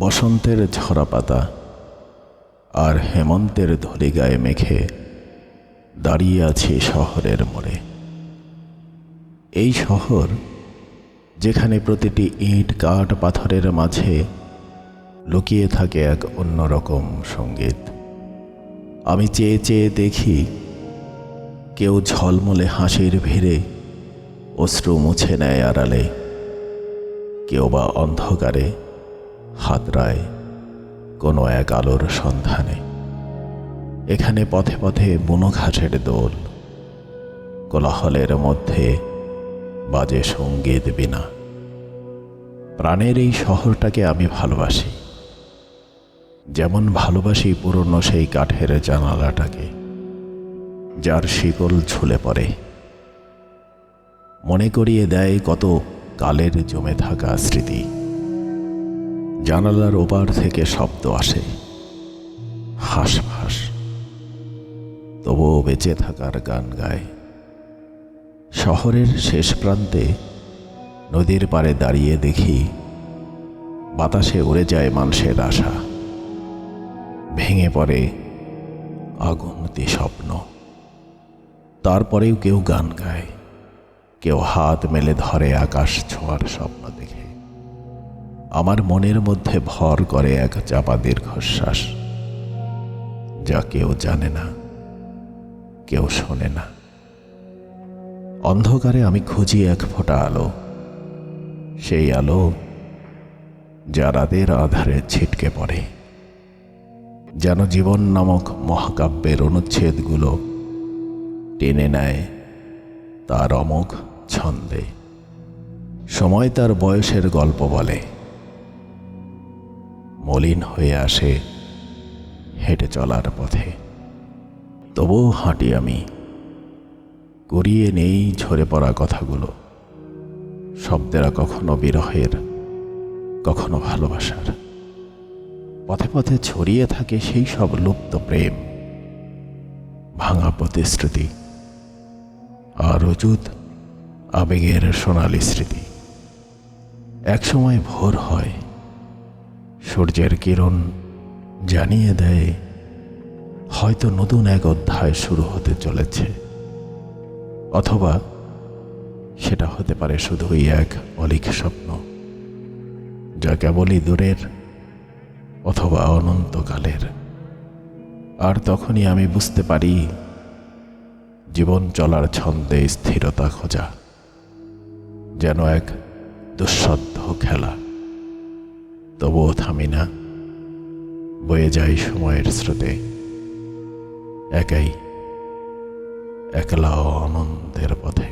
বসন্তের ঝরা পাতা আর হেমন্তের ধরি গায়ে মেখে দাঁড়িয়ে আছি শহরের মোড়ে। এই শহর, যেখানে প্রতিটি ইট, কাঠ, পাথরের মাঝে লুকিয়ে থাকে এক অন্যরকম সংগীত। আমি চেয়ে চেয়ে দেখি কেউ ঝলমলে হাসির ভিড়ে অশ্রু মুছে নেয় আড়ালে। কেউ বা অন্ধকারে হাতড়ায় কোনো এক আলোর সন্ধানে। এখানে পথে পথে বুনো ঘাসের দোল, কোলাহলের মধ্যে বাজে সংগীত বিনা। প্রাণের এই শহরটাকে আমি ভালোবাসি। যেমন ভালোবাসি পুরনো সেই কাঠের জানালাটাকে, যার শিকল ঝুলে পড়ে। মনে করিয়ে দেয় কত কালের জমে থাকা স্মৃতি। জানালার ওপার থেকে শব্দ আসে। হাস ফাঁস। তবুও বেঁচে থাকার গান গায়। শহরের শেষ প্রান্তে নদীর পাড়ে দাঁড়িয়ে দেখি বাতাসে উড়ে যায় মানুষের আশা। ভেঙে পড়ে আগুনতি স্বপ্ন তারপরেও কেউ গান গায়। কেউ হাত মেলে ধরে আকাশ ছোঁয়ার স্বপ্ন দেখে। আমার মনের মধ্যে ভর করে এক চাপা দীর্ঘশ্বাস, যা কেউ জানে না, কেউ শোনে না। অন্ধকারে আমি খুঁজি এক ফোঁটা আলো, সেই আলো যা রাতের আধারে ছিটকে পড়ে, যেন জীবন নামক মহাকাব্যের অনুচ্ছেদগুলো টেনে নেয় তার অমোঘ ছন্দে। সময় তার বয়সের গল্প বলে। মলিন হয়ে আসে হেঁটে চলার পথে। তবুও হাঁটি আমি। গড়িয়ে নেই ঝরে পড়া কথাগুলো। শব্দেরা কখনো বিরহের, কখনো ভালোবাসার। পথে পথে ছড়িয়ে থাকে সেই সব লুপ্ত প্রেম। ভাঙা প্রতিশ্রুতি আর অযুত আবেগের সোনালি স্মৃতি। একসময় ভোর হয় সূর্যের কিরণ জানিয়ে দেয়, হয়তো নতুন এক অধ্যায় শুরু হতে চলেছে। অথবা সেটা হতে পারে শুধুই এক অলিক স্বপ্ন, যা কেবলই দূরের অথবা অনন্তকালের। আর তখনই আমি বুঝতে পারি, জীবন চলার ছন্দে স্থিরতা খোঁজা যেন এক দুঃসাধ্য খেলা। তবুও থামি না। বয়ে যাই সময়ের স্রোতে। একাই একলা অনন্তের পথে।